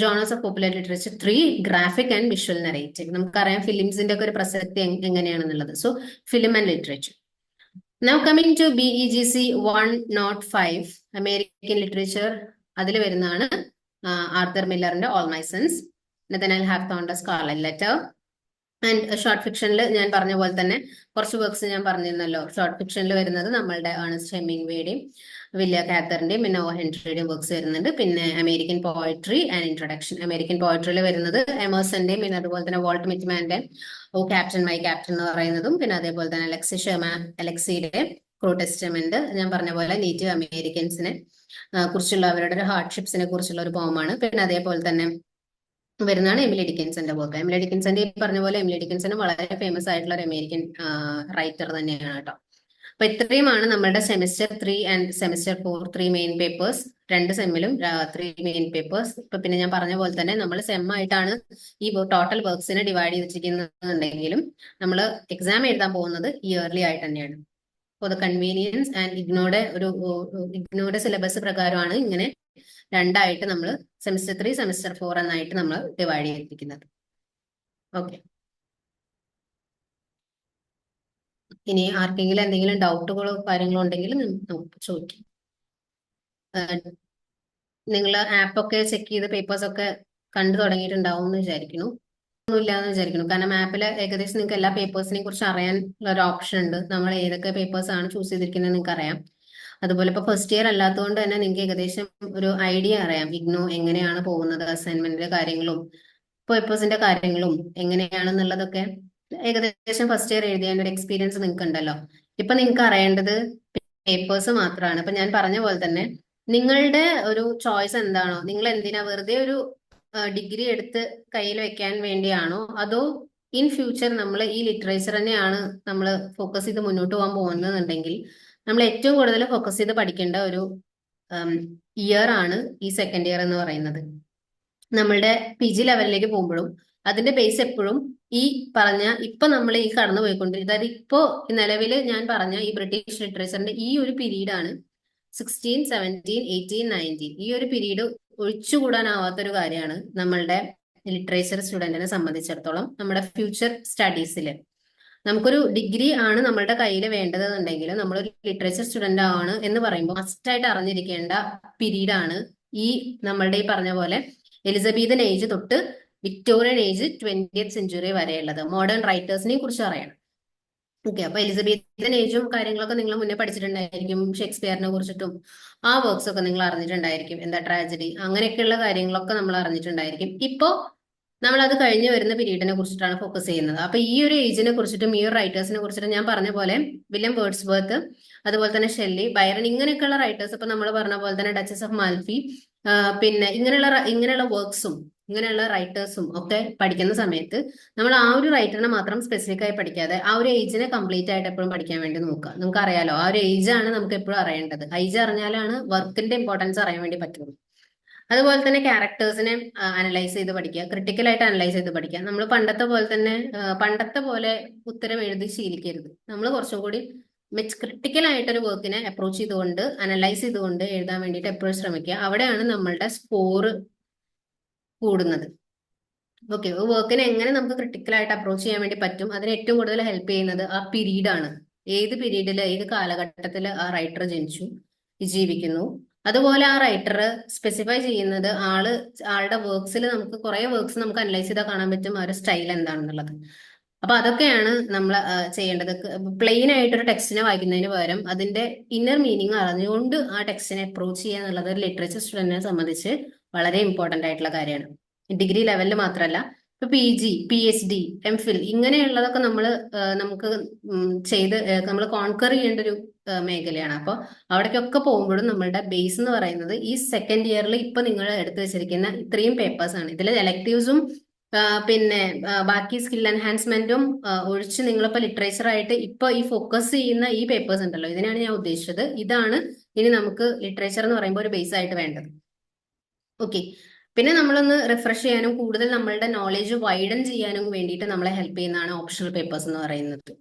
genres of popular literature three graphic and visual narrative നമുക്കറിയാം ഫിലിംസിന്റെ ഒക്കെ ഒരു പ്രസക്തി എങ്ങനെയാണെന്നുള്ളത്. So film and literature now coming to B E G C one nought five American literature അതിൽ വരുന്നതാണ് Arthur മില്ലറിന്റെ ഓൾ മൈ സെൻസ് നതനൽ ഹാവ് തോണ്ട സ്കാർലറ്റ് ലെറ്റർ ആൻഡ് ഷോർട്ട് ഫിക്ഷനിൽ ഞാൻ പറഞ്ഞ പോലെ തന്നെ കുറച്ച് വർക്ക്സ് ഞാൻ പറഞ്ഞിരുന്നല്ലോ. ഷോർട്ട് ഫിക്ഷനിൽ വരുന്നത് നമ്മളുടെ ഏണസ്റ്റ് ഹെമ്മിങ് വേടിയും വില്യ കാത്തറിന്റെയും പിന്നെ ഓ ഹെൻട്രിയുടെയും വർക്ക്സ് വരുന്നുണ്ട്. പിന്നെ American poetry and introduction American പോയട്രിയിൽ വരുന്നത് എമേഴ്സന്റെയും പിന്നെ അതുപോലെ തന്നെ വോൾട്ട് മിറ്റ്മാന്റെ ഓ ക്യാപ്റ്റൻ മൈ ക്യാപ്റ്റൻ എന്ന് പറയുന്നതും പിന്നെ അതേപോലെ തന്നെ അലക്സി ഷെർമ അലക്സിയുടെ ക്രൂ ടെസ്റ്റമെന്റ് ഞാൻ പറഞ്ഞ പോലെ നേറ്റീവ് അമേരിക്കൻസിനെ കുറിച്ചുള്ള അവരുടെ ഒരു ഹാർഡ്ഷിപ്സിനെ കുറിച്ചുള്ള ഒരു പോമാണ് പിന്നെ അതേപോലെ തന്നെ വരുന്നതാണ് എമിലി ഡിക്കൻസന്റെ വർക്ക് എമിലി ഡിക്കൻസന്റെ ഈ പറഞ്ഞ പോലെ എമിലി ഡിക്കൻസന് വളരെ ഫേമസ് ആയിട്ടുള്ള ഒരു അമേരിക്കൻ റൈറ്റർ തന്നെയാണ് കേട്ടോ. അപ്പൊ ഇത്രയുമാണ് നമ്മുടെ semester three and semester four three main papers രണ്ട് സെമ്മിലും ത്രീ മെയിൻ പേപ്പേഴ്സ് ഇപ്പൊ പിന്നെ ഞാൻ പറഞ്ഞ പോലെ തന്നെ നമ്മൾ സെം ആയിട്ടാണ് ഈ ടോട്ടൽ വർക്ക്സിനെ ഡിവൈഡ് ചെയ്തിരിക്കുന്നുണ്ടെങ്കിലും നമ്മൾ എക്സാം എഴുതാൻ പോകുന്നത് ഇയർലി ആയിട്ട് തന്നെയാണ്. ഫോർ ദ കൺവീനിയൻസ് ആൻഡ് ഇഗ്നോയുടെ ഒരു ഇഗ്നോയുടെ സിലബസ് പ്രകാരമാണ് ഇങ്ങനെ രണ്ടായിട്ട് നമ്മൾ സെമിസ്റ്റർ ത്രീ സെമിസ്റ്റർ ഫോർ എന്നായിട്ട് നമ്മൾ ഡിവൈഡ് ചെയ്തിരിക്കുന്നത്. ഓക്കെ ഇനി ആർക്കെങ്കിലും എന്തെങ്കിലും ഡൗട്ടുകളോ കാര്യങ്ങളോ ഉണ്ടെങ്കിൽ നമുക്ക് ചോദിക്കാം. നിങ്ങൾ ആപ്പൊക്കെ ചെക്ക് ചെയ്ത് പേപ്പേഴ്സ് ഒക്കെ കണ്ടു തുടങ്ങിയിട്ടുണ്ടാവും എന്ന് വിചാരിക്കുന്നു. ഒന്നുമില്ല എന്ന് വിചാരിക്കുന്നു. കാരണം ആപ്പിൽ ഏകദേശം നിങ്ങൾക്ക് എല്ലാ പേപ്പേഴ്സിനെ കുറിച്ച് അറിയാനുള്ള ഒരു ഓപ്ഷൻ ഉണ്ട്. നമ്മൾ ഏതൊക്കെ പേപ്പേഴ്സ് ആണ് ചൂസ് ചെയ്തിരിക്കുന്നത് നിങ്ങൾക്ക് അറിയാം അതുപോലെ ഇപ്പൊ ഫസ്റ്റ് ഇയർ അല്ലാത്തതുകൊണ്ട് തന്നെ നിങ്ങൾക്ക് ഏകദേശം ഒരു ഐഡിയ അറിയാം. ഇഗ്നോ എങ്ങനെയാണ് പോകുന്നത് അസൈൻമെന്റിന്റെ കാര്യങ്ങളും പേപ്പേഴ്സിന്റെ കാര്യങ്ങളും എങ്ങനെയാണെന്നുള്ളതൊക്കെ ഏകദേശം ഫസ്റ്റ് ഇയർ എഴുതിയതിന്റെ ഒരു എക്സ്പീരിയൻസ് നിങ്ങൾക്ക് ഉണ്ടല്ലോ ഇപ്പൊ നിങ്ങൾക്ക് അറിയേണ്ടത് പേപ്പേഴ്സ് മാത്രമാണ് ഇപ്പൊ ഞാൻ പറഞ്ഞ പോലെ തന്നെ നിങ്ങളുടെ ഒരു ചോയ്സ് എന്താണോ നിങ്ങൾ എന്തിനാ വെറുതെ ഒരു ഡിഗ്രി എടുത്ത് കയ്യിൽ വെക്കാൻ വേണ്ടിയാണോ അതോ ഇൻ ഫ്യൂച്ചർ നമ്മൾ ഈ ലിറ്ററേച്ചർ തന്നെയാണ് നമ്മൾ ഫോക്കസ് ചെയ്ത് മുന്നോട്ട് പോകാൻ പോകുന്നതെന്നുണ്ടെങ്കിൽ നമ്മൾ ഏറ്റവും കൂടുതൽ ഫോക്കസ് ചെയ്ത് പഠിക്കേണ്ട ഒരു ഇയർ ആണ് ഈ സെക്കൻഡ് ഇയർ എന്ന് പറയുന്നത്. നമ്മളുടെ പി ജി ലെവലിലേക്ക് പോകുമ്പോഴും അതിന്റെ ബേസ് എപ്പോഴും ഈ പറഞ്ഞ ഇപ്പൊ നമ്മൾ ഈ കടന്നു പോയിക്കൊണ്ടിരിക്കുന്നത് അതായത് ഇപ്പോ നിലവിൽ ഞാൻ പറഞ്ഞ ഈ ബ്രിട്ടീഷ് ലിറ്ററേച്ചറിന്റെ ഈ ഒരു പീരീഡ് ആണ് സിക്സ്റ്റീൻ സെവന്റീൻ എയ്റ്റീൻ നയന്റീൻ ഈ ഒരു പീരീഡ് ഒഴിച്ചുകൂടാനാവാത്തൊരു കാര്യമാണ് നമ്മളുടെ ലിറ്ററേച്ചർ സ്റ്റുഡന്റിനെ സംബന്ധിച്ചിടത്തോളം നമ്മുടെ ഫ്യൂച്ചർ സ്റ്റഡീസിൽ നമുക്കൊരു ഡിഗ്രി ആണ് നമ്മളുടെ കയ്യിൽ വേണ്ടതെന്നുണ്ടെങ്കിൽ നമ്മളൊരു ലിറ്ററേച്ചർ സ്റ്റുഡന്റ് ആണ് എന്ന് പറയുമ്പോൾ മസ്റ്റായിട്ട് അറിഞ്ഞിരിക്കേണ്ട പീരീഡ് ആണ് ഈ നമ്മളുടെ ഈ പറഞ്ഞ പോലെ എലിസബീതൻ ഏജ് തൊട്ട് വിക്ടോറിയൻ ഏജ് ട്വന്റിയത്ത് സെഞ്ചുറി വരെയുള്ളത്. മോഡേൺ റൈറ്റേഴ്സിനെ കുറിച്ച് അറിയണം ഓക്കെ അപ്പൊ എലിസബീതൻ ഏജും കാര്യങ്ങളൊക്കെ നിങ്ങൾ മുന്നേ പഠിച്ചിട്ടുണ്ടായിരിക്കും ഷേക്സ്പിയറിനെ കുറിച്ചിട്ടും ആ വർക്ക്സ് ഒക്കെ നിങ്ങൾ അറിഞ്ഞിട്ടുണ്ടായിരിക്കും. എന്താ ട്രാജഡി അങ്ങനെയൊക്കെയുള്ള കാര്യങ്ങളൊക്കെ നമ്മൾ അറിഞ്ഞിട്ടുണ്ടായിരിക്കും. ഇപ്പോ നമ്മൾ അത് കഴിഞ്ഞ് വരുന്ന പീരീഡിനെ കുറിച്ചിട്ടാണ് ഫോക്കസ് ചെയ്യുന്നത്. അപ്പൊ ഈ ഒരു ഏജിനെ കുറിച്ചിട്ടും ഈ ഒരു റൈറ്റേഴ്സിനെ കുറിച്ചിട്ടും ഞാൻ പറഞ്ഞ പോലെ വില്യം വേർഡ്സ് ബർത്ത് അതുപോലെ തന്നെ ഷെല്ലി ബൈറൺ ഇങ്ങനെയൊക്കെയുള്ള റൈറ്റേഴ്സ് ഇപ്പൊ നമ്മൾ പറഞ്ഞ പോലെ തന്നെ ഡച്ചസ് ഓഫ് മാൽഫി പിന്നെ ഇങ്ങനെയുള്ള ഇങ്ങനെയുള്ള വർക്ക്സും ഇങ്ങനെയുള്ള റൈറ്റേഴ്സും ഒക്കെ പഠിക്കുന്ന സമയത്ത് നമ്മൾ ആ ഒരു റൈറ്ററിനെ മാത്രം സ്പെസിഫിക് ആയി പഠിക്കാതെ ആ ഒരു ഏജിനെ കംപ്ലീറ്റ് ആയിട്ട് എപ്പോഴും പഠിക്കാൻ വേണ്ടി നോക്കുക. നമുക്ക് അറിയാലോ ആ ഒരു ഏജ് ആണ് നമുക്ക് എപ്പോഴും അറിയേണ്ടത്. ഏജ് അറിഞ്ഞാലാണ് വർക്കിന്റെ ഇമ്പോർട്ടൻസ് അറിയാൻ വേണ്ടി പറ്റുള്ളൂ. അതുപോലെ തന്നെ ക്യാരക്ടേഴ്സിനെ അനലൈസ് ചെയ്ത് പഠിക്കുക. ക്രിട്ടിക്കലായിട്ട് അനലൈസ് ചെയ്ത് പഠിക്കുക. നമ്മൾ പണ്ടത്തെ പോലെ തന്നെ പണ്ടത്തെ പോലെ ഉത്തരം എഴുതി ശീലിക്കരുത്. നമ്മൾ കുറച്ചും കൂടി മെച്ച് ക്രിട്ടിക്കൽ ആയിട്ടൊരു വർക്കിനെ അപ്രോച്ച് ചെയ്തുകൊണ്ട് അനലൈസ് ചെയ്തുകൊണ്ട് എഴുതാൻ വേണ്ടിയിട്ട് എപ്പോഴും ശ്രമിക്കുക. അവിടെയാണ് നമ്മളുടെ സ്കോർ കൂടുന്നത്. ഓക്കെ വർക്കിനെ എങ്ങനെ നമുക്ക് ക്രിട്ടിക്കൽ ആയിട്ട് അപ്രോച്ച് ചെയ്യാൻ വേണ്ടി പറ്റും? അതിന് ഏറ്റവും കൂടുതൽ ഹെൽപ്പ് ചെയ്യുന്നത് ആ പീരീഡാണ് ഏത് പീരീഡിൽ ഏത് കാലഘട്ടത്തിൽ ആ റൈറ്റർ ജനിച്ചു ജീവിക്കുന്നു? അതുപോലെ ആ റൈറ്റർ സ്പെസിഫൈ ചെയ്യുന്നത് ആൾ ആളുടെ വർക്ക്സിൽ നമുക്ക് കുറെ വർക്ക്സ് നമുക്ക് അനലൈസ് ചെയ്താൽ കാണാൻ പറ്റും ആ ഒരു സ്റ്റൈൽ എന്താണെന്നുള്ളത്. അപ്പൊ അതൊക്കെയാണ് നമ്മൾ ചെയ്യേണ്ടത്. പ്ലെയിൻ ആയിട്ട് ഒരു ടെക്സ്റ്റിനെ വായിക്കുന്നതിന് പകരം അതിന്റെ ഇന്നർ മീനിങ് അറിഞ്ഞുകൊണ്ട് ആ ടെക്സ്റ്റിനെ അപ്രോച്ച് ചെയ്യുക എന്നുള്ളത് ഒരു ലിറ്ററേച്ചർ സ്റ്റുഡന്റിനെ സംബന്ധിച്ച് വളരെ ഇമ്പോർട്ടന്റ് ആയിട്ടുള്ള കാര്യമാണ്. ഡിഗ്രി ലെവലിൽ മാത്രമല്ല ഇപ്പൊ P G P H D M phil ഇങ്ങനെയുള്ളതൊക്കെ നമ്മൾ നമുക്ക് ചെയ്ത് നമ്മൾ കോൺക്വർ ചെയ്യേണ്ട ഒരു മേഖലയാണ്. അപ്പോൾ അവിടേക്കൊക്കെ പോകുമ്പോഴും നമ്മളുടെ ബേസ് എന്ന് പറയുന്നത് ഈ സെക്കൻഡ് ഇയറിൽ ഇപ്പൊ നിങ്ങൾ എടുത്തു വെച്ചിരിക്കുന്ന ഇത്രയും പേപ്പേഴ്സ് ആണ്. ഇതിൽ എലക്ടീവ്സും പിന്നെ ബാക്കി സ്കിൽ എൻഹാൻസ്മെന്റും ഒഴിച്ച് നിങ്ങളിപ്പോ ലിറ്ററേച്ചർ ആയിട്ട് ഇപ്പൊ ഈ ഫോക്കസ് ചെയ്യുന്ന ഈ പേപ്പേഴ്സ് ഉണ്ടല്ലോ. ഇതിനാണ് ഞാൻ ഉദ്ദേശിച്ചത്. ഇതാണ് ഇനി നമുക്ക് ലിറ്ററേച്ചർ എന്ന് പറയുമ്പോൾ ഒരു ബേസ് ആയിട്ട് വേണ്ടത്. ഓക്കെ പിന്നെ നമ്മളൊന്ന് റിഫ്രഷ് ചെയ്യാനും കൂടുതൽ നമ്മളുടെ നോളേജ് വൈഡൻ ചെയ്യാനും വേണ്ടിയിട്ട് നമ്മളെ ഹെൽപ്പ് ചെയ്യുന്നതാണ് ഓപ്ഷണൽ പേപ്പേഴ്സ് എന്ന് പറയുന്നത്.